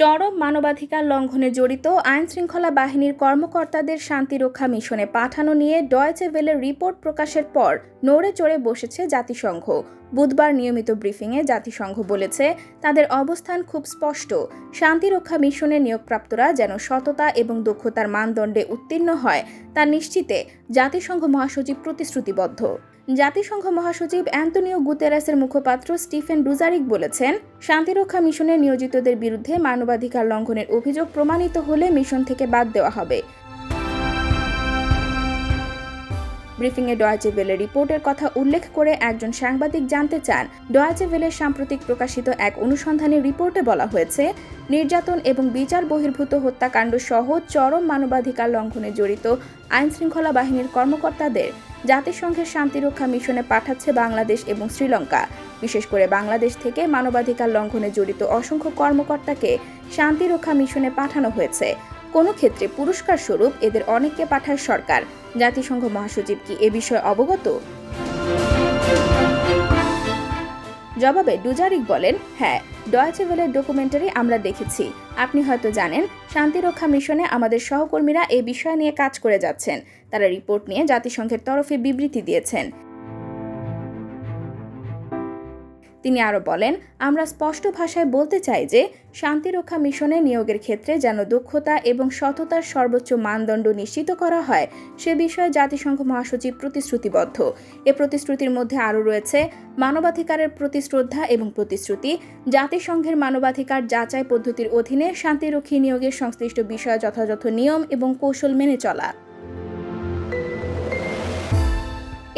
চরম মানবাধিকার লঙ্ঘনে জড়িত আইনশৃঙ্খলা বাহিনীর কর্মকর্তাদের শান্তিরক্ষা মিশনে পাঠানো নিয়ে ডয়েচে ভেলের রিপোর্ট প্রকাশের পর নড়ে চড়ে বসেছে জাতিসংঘ। বুধবার নিয়মিত ব্রিফিংয়ে জাতিসংঘ বলেছে, তাদের অবস্থান খুব স্পষ্ট। শান্তিরক্ষা মিশনে নিয়োগপ্রাপ্তরা যেন সততা এবং দক্ষতার মানদণ্ডে উত্তীর্ণ হয়, তা নিশ্চিতে জাতিসংঘ মহাসচিব প্রতিশ্রুতিবদ্ধ। জাতিসংঘ মহাসচিব অ্যান্তনিও গুতেরাসের মুখপাত্র স্টিফেন ডুজারিক বলেছেন, শান্তিরক্ষা মিশনে নিয়োজিতদের বিরুদ্ধে মানবাধিকার লঙ্ঘনের অভিযোগ প্রমাণিত হলে মিশন থেকে বাদ দেওয়া হবে। ব্রিফিংয়ে ডয়েচে ভেলে রিপোর্টের কথা উল্লেখ করে একজন সাংবাদিক জানতে চান, ডয়েচে ভেলের সাম্প্রতিক প্রকাশিত এক অনুসন্ধানী রিপোর্টে বলা হয়েছে, নির্যাতন এবং বিচার বহির্ভূত হত্যাকাণ্ড সহ চরম মানবাধিকার লঙ্ঘনে জড়িত আইনশৃঙ্খলা বাহিনীর কর্মকর্তাদের জাতিসংঘের শান্তিরক্ষা মিশনে পাঠাচ্ছে বাংলাদেশ এবং শ্রীলঙ্কা। বিশেষ করে বাংলাদেশ থেকে মানবাধিকার লঙ্ঘনে জড়িত অসংখ্য কর্মকর্তাকে শান্তিরক্ষা মিশনে পাঠানো হয়েছে। কোনো ক্ষেত্রে পুরস্কার স্বরূপ এদের অনেককে পাঠায় সরকার। জাতিসংঘ মহাসচিব কি এ বিষয়ে অবগত? জবাবে ডুজারিক বলেন হ্যাঁ ডয়েচে ভেলের ডকুমেন্টারি আমরা দেখেছি। আপনি হয়তো জানেন, শান্তিরক্ষা মিশনে আমাদের সহকর্মীরা এ বিষয় নিয়ে কাজ করে যাচ্ছেন। তারা রিপোর্ট নিয়ে জাতিসংঘের তরফে বিবৃতি দিয়েছেন। তিনি আরও বলেন, আমরা স্পষ্ট ভাষায় বলতে চাই যে, শান্তিরক্ষা মিশনে নিয়োগের ক্ষেত্রে যেন দক্ষতা এবং সততার সর্বোচ্চ মানদণ্ড নিশ্চিত করা হয়, সে বিষয়ে জাতিসংঘ মহাসচিব প্রতিশ্রুতিবদ্ধ। এ প্রতিশ্রুতির মধ্যে আরও রয়েছে, মানবাধিকারের প্রতি শ্রদ্ধা এবং প্রতিশ্রুতি, জাতিসংঘের মানবাধিকার যাচাই পদ্ধতির অধীনে শান্তিরক্ষী নিয়োগের সংশ্লিষ্ট বিষয়ে যথাযথ নিয়ম এবং কৌশল মেনে চলা।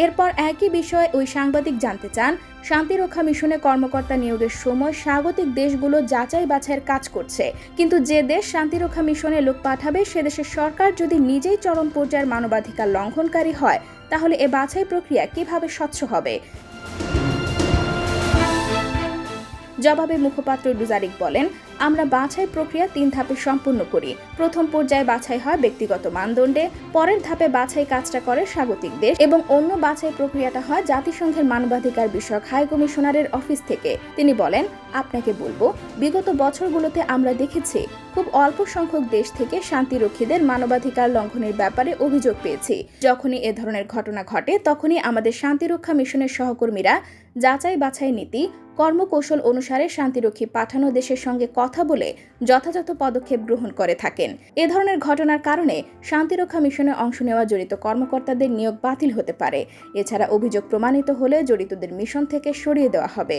এরপর একই বিষয়ে ওই সাংবাদিক জানতে চান শান্তিরক্ষা মিশনে কর্মকর্তা নিয়োগের সময় স্বাগতিক দেশগুলো যাচাই বাছাইয়ের কাজ করছে। কিন্তু যে দেশ শান্তিরক্ষা মিশনে লোক পাঠাবে, সে দেশের সরকার যদি নিজেই চরম পর্যায়ের মানবাধিকার লঙ্ঘনকারী হয়, তাহলে এ বাছাই প্রক্রিয়া কীভাবে স্বচ্ছ হবে? জবাবে মুখপাত্র ডুজারিক বলেন আমরা বাছাই প্রক্রিয়া তিন ধাপে সম্পূর্ণ করি। প্রথম পর্যায়ে বাছাই হয় ব্যক্তিগত মানদণ্ডে, পরের ধাপে বাছাই কাজটা করে স্বাগতিক দেশ এবং অন্য বাছাই প্রক্রিয়াটা হয় জাতিসংঘের মানবাধিকার বিষয়ক হাই কমিশনারের অফিস থেকে। তিনি বলেন, আপনাকে বলব, বিগত বছরগুলোতে আমরা দেখেছি, খুব অল্প সংখ্যক দেশ থেকে শান্তিরক্ষীদের মানবাধিকার লঙ্ঘনের ব্যাপারে অভিযোগ পেয়েছি। যখনই এ ধরনের ঘটনা ঘটে, তখনই আমাদের শান্তিরক্ষা মিশনের সহকর্মীরা যাচাই বাছাই নীতি, কর্মকৌশল অনুসারে শান্তিরক্ষী পাঠানো দেশের সঙ্গে কথা বলে যথাযথ পদক্ষেপ গ্রহণ করে থাকেন। এ ধরনের ঘটনার কারণে শান্তিরক্ষা মিশনে অংশ নেওয়া জড়িত কর্মকর্তাদের নিয়োগ বাতিল হতে পারে। এছাড়া অভিযোগ প্রমাণিত হলে জড়িতদের মিশন থেকে সরিয়ে দেওয়া হবে।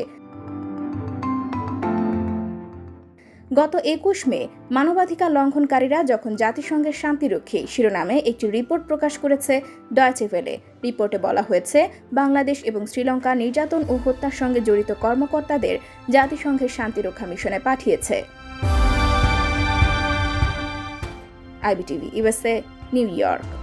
গত একুশ মে মানবাধিকার লঙ্ঘনকারীরা যখন জাতিসংঘের শান্তিরক্ষী শিরোনামে একটি রিপোর্ট প্রকাশ করেছে ডয়েচে ভেলে রিপোর্টে বলা হয়েছে, বাংলাদেশ এবং শ্রীলঙ্কা নির্যাতন ও হত্যার সঙ্গে জড়িত কর্মকর্তাদের জাতিসংঘের শান্তিরক্ষা মিশনে পাঠিয়েছে। IBTV USA New York.